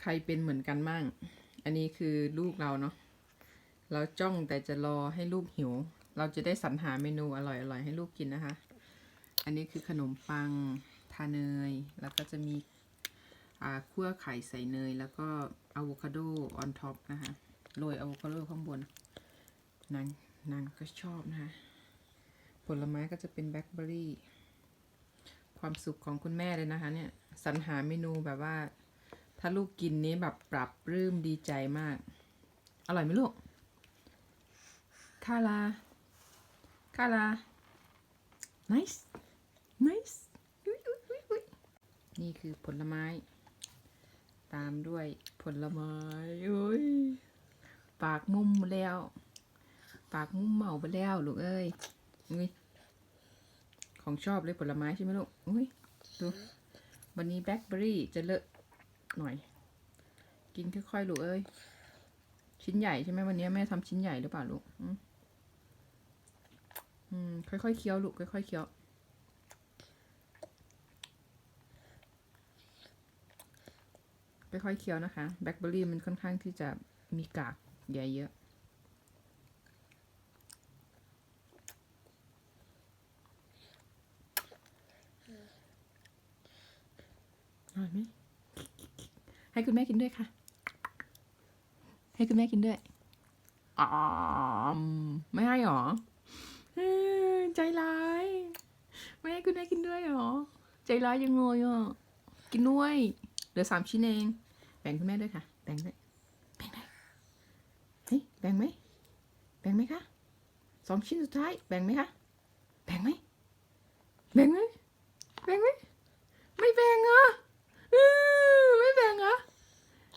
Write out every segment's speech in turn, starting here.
ใครเป็นเหมือนกันมั่ง อันนี้คือลูกเราเนาะ เราจ้องแต่จะรอให้ลูกหิว เราจะได้สรรหาเมนูอร่อยๆให้ลูกกินนะคะ อันนี้คือขนมปังทาเนย แล้วก็จะมีอ่าคั่วไข่ใส่เนย แล้วก็อะโวคาโดออนท็อปนะคะโรยอะโวคาโดข้างบนนางนางก็ชอบนะคะ ผลไม้ก็จะเป็นแบล็คเบอร์รี่ ความสุขของคุณแม่เลยนะคะเนี่ย สรรหาเมนูแบบว่า ถ้าลูกกินนี้แบบปรับปลื้มดีใจมาก อร่อยไหมลูกคาลาคาลา nice nice นี่คือผลไม้ ตามด้วยผลไม้อุ้ยปากมุมแล้ว ปากมุมเมาไปแล้วลูกเอ้ยอุ้ยของชอบเลยผลไม้ใช่ไหมลูกอุ้ยดูวันนี้แบล็คเบอร์รี่จะเลอะ หน่อย กินค่อยๆลูกเอ้ย ชิ้นใหญ่ใช่ไหมวันนี้แม่ทำชิ้นใหญ่หรือเปล่าลูก อืม ค่อยๆเคี้ยวลูกค่อยๆเคี้ยว ค่อยๆเคี้ยวนะคะ แบล็คเบอร์รี่มันค่อนข้างที่จะมีกากใยเยอะอร่อยไหม ให้คุณแม่กินด้วยค่ะ ให้คุณแม่กินด้วยอ๋อมไม่ให้หรอเอ้ยใจร้ายไม่ให้คุณแม่กินด้วยหรอ ใจร้ายยังไงอะกินด้วยเหลือสามชิ้นเอง แบ่งคุณแม่ด้วยค่ะ แบ่งด้วยแบ่งด้วยเฮ้ยแบ่งไหมแบ่งไหมคะสองชิ้นสุดท้าย แบ่งไหมคะ แบ่งไหมแบ่งไหม แบ่งไหม ไม่แบ่งเหรอะ อื้อไม่แบ่งเหรอ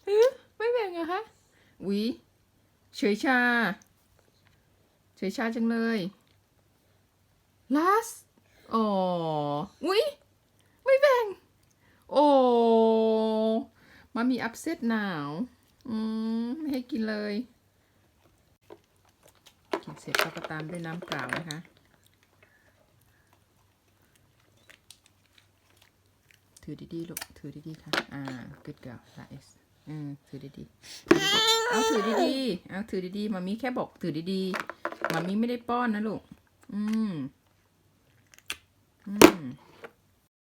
เออไม่แบ่งเหรอคะห วิเฉยชา เฉยชาจังเลยลาสอ๋ออุ้ยไม่แบ่ง โอ้มามีอัพเซตหนาว อืม ไม่ให้กินเลย กินเสร็จเราก็ตามด้วยน้ำเปล่านะคะ ถือดีๆลูก ถือดีๆค่ะ อ่า good girl nice อืมถือดีๆ เอาถือดีๆ เอาถือดีๆมามีแค่บอกถือดีๆมามีไม่ได้ป้อนนะลูก อืม อืม